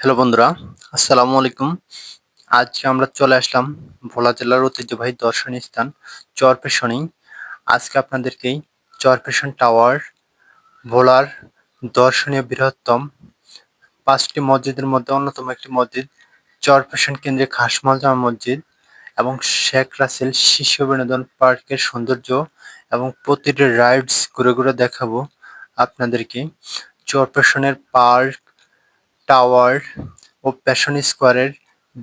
Hello বন্ধুরা, আসসালামু আলাইকুম। আজ আমরা চলে আসলাম ভোলা জেলার ঐতিহ্যবাহী দর্শনীয় স্থান চরপেশনেই আজকে আপনাদেরকে চরপেশন টাওয়ার ভোলার দর্শনীয় বৃহত্তম পাঁচটি মসজিদের মধ্যে অন্যতম একটি মসজিদ, চরপেশন কেন্দ্রে খাসমল জামা মসজিদ এবং শেখ রাসেল শিশু বিনোদন পার্কের সৌন্দর্য এবং প্রতিটি রাইডস ঘুরে ঘুরে দেখাবো আপনাদেরকে। চরপেশনের পার্ক টাওয়ার ও প্যাশন স্কোয়ারের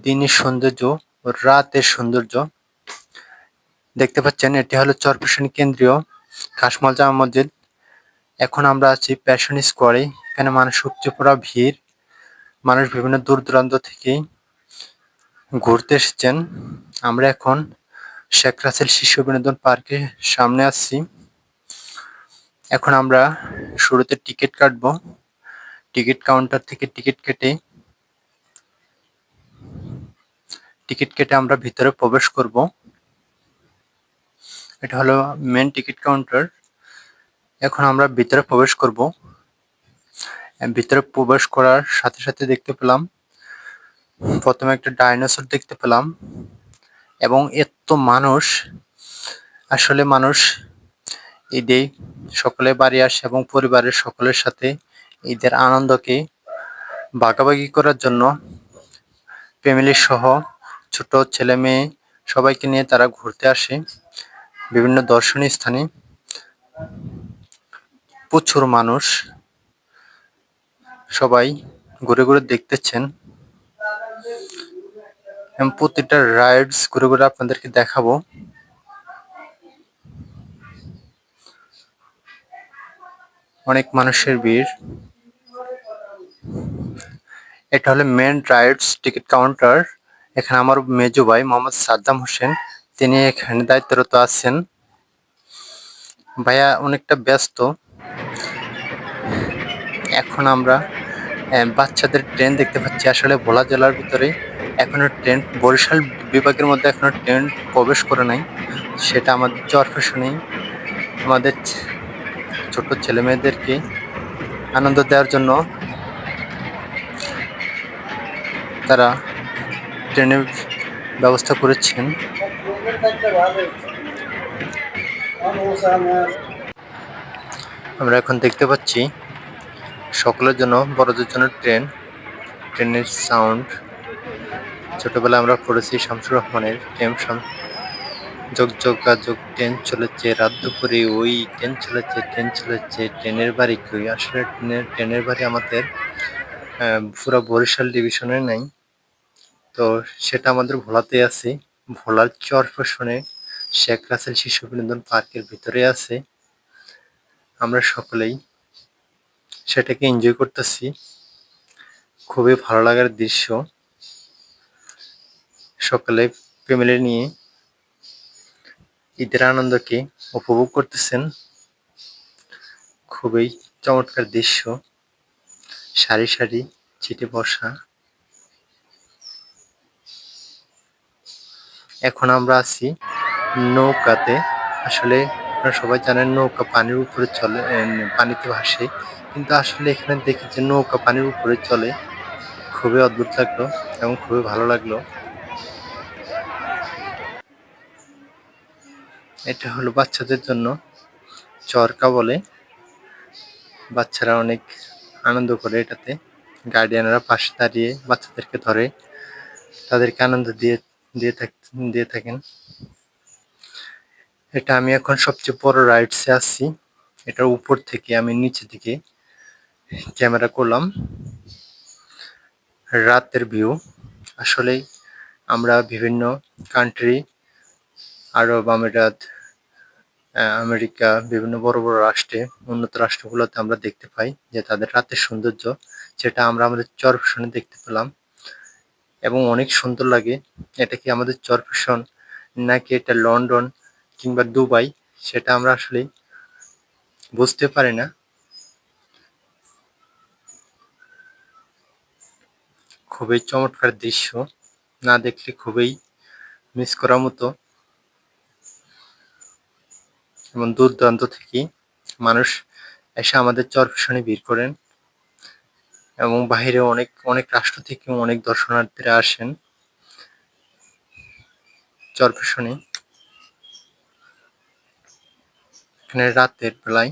দিনের সৌন্দর্য ও রাতের সৌন্দর্য। দেখতে পাচ্ছেন, এটি হলো চরপেশন কেন্দ্রীয় কাশমাল জামা মসজিদ। এখন আমরা আছি প্যাশন স্কোয়ারে এখানে মানুষ উপচে পড়া ভিড়, মানুষ বিভিন্ন দূর দূরান্ত থেকে ঘুরতে এসেছেন। আমরা এখন শেখ রাসেল শিশু বিনোদন পার্কে সামনে আসছি। এখন আমরা শুরুতে টিকিট কাটবো। টিকিট কাউন্টার থেকে টিকিট কেটে টিকিট কেটে আমরা ভিতরে প্রবেশ করব। এটা হলো মেন টিকিট কাউন্টার। এখন আমরা ভিতরে প্রবেশ করব। ভিতরে প্রবেশ করার সাথে সাথে দেখতে পেলাম, প্রথমে একটা ডাইনোসর দেখতে পেলাম এবং এত মানুষ, আসলে মানুষ ঈদে সকলে বাড়ি আসে এবং পরিবারের সকলের সাথে ঈদের আনন্দকে ভাগাভাগি করার জন্য ফ্যামিলি সহ ছোট ছেলে মেয়ে সবাইকে নিয়ে তারা ঘুরতে আসে বিভিন্ন দর্শনীয় স্থানে। প্রচুর মানুষ সবাই ঘুরে ঘুরে দেখতেছেন। প্রতিটা রাইডস ঘুরে ঘুরে আপনাদেরকে দেখাবো। অনেক মানুষের ভিড়। এটা হলো মেন রাইডস টিকিট কাউন্টার এখানে আমার মেজু ভাই মোহাম্মদ সাদ্দাম হোসেন, তিনি এখানে দায়িত্বরত আছেন। ভাইয়া অনেকটা ব্যস্ত। এখন আমরা বাচ্চাদের ট্রেন দেখতে পাচ্ছি। আসলে ভোলা জেলার ভিতরে এখনও ট্রেন বরিশাল বিভাগের মধ্যে এখনও ট্রেন প্রবেশ করে নাই। সেটা আমাদের চরফেশনেই আমাদের ছোট ছেলে মেয়েদেরকে আনন্দ দেওয়ার জন্য তারা ট্রেনের ব্যবস্থা করেছেন। আমরা এখন দেখতে পাচ্ছি সকলের জন্য, বড়দের জন্য ট্রেন, ট্রেনের সাউন্ড। ছোটবেলায় আমরা পড়েছি শামসুর রহমানের ট্রেন যোগ যোগাযোগ ট্রেন চলেছে রাত দুপুরে ওই ট্রেন চলেছে ট্রেন চলেছে, ট্রেনের বাড়ি কই? আসলে ট্রেনের ট্রেনের বাড়ি আমাদের পুরো বরিশাল ডিভিশনে নাই। তো সেটা আমাদের ভোলাতে আছে। ভোলার চরপেশনে শেখ রাসেল শিশু বিনোদন পার্কের ভিতরে আছে। আমরা সকলেই সেটাকে এনজয় করতেছি। খুবই ভালো লাগার দৃশ্য। সকলে ফ্যামিলি নিয়ে ঈদের আনন্দকে উপভোগ করতেছেন। খুবই চমৎকার দৃশ্য। সারি সারি চিটে বসা। এখন আমরা আছি নৌকাতে। আসলে আপনারা সবাই জানেন নৌকা পানির উপরে চলে পানিতে ভাসে। কিন্তু আসলে এখানে দেখি যে নৌকা পানির উপরে চলে। খুবই অদ্ভুত লাগল এবং খুবই ভালো লাগল। এটা হলো বাচ্চাদের জন্য চরকা বলে। বাচ্চারা অনেক আনন্দ করে এটাতে। গার্ডিয়ানরা পাশে দাঁড়িয়ে বাচ্চাদেরকে ধরে, তাদেরকে আনন্দ দিয়ে দিয়ে থাক, দিয়ে থাকেন। এটা আমি এখন সবচেয়ে বড় রাইডসে আসছি এটার উপর থেকে আমি নিচে দিকে ক্যামেরা করলাম। রাতের ভিউ আসলেই আমরা বিভিন্ন কান্ট্রি আরব আমিরাত আমেরিকা, বিভিন্ন বড় বড় রাষ্ট্রে, উন্নত রাষ্ট্রগুলোতে আমরা দেখতে পাই যে তাদের রাতের সৌন্দর্য, যেটা আমরা আমাদের চরফেশনে দেখতে পেলাম। এবং অনেক সুন্দর লাগে। এটা কি আমাদের চরফেশন নাকি এটা লন্ডন কিংবা দুবাই? সেটা আমরা আসলে বুঝতে পারি না। খুবই চমৎকার দৃশ্য। না দেখলে খুবই মিস করার মতো। এবং দূর দূরান্ত থেকে মানুষ এসে আমাদের চরফেশনে ভিড় করেন। এবং বাহিরে অনেক অনেক রাষ্ট্র থেকে অনেক দর্শনার্থীরা আসেন। চরপেশনে এখানে রাতের বেলায়।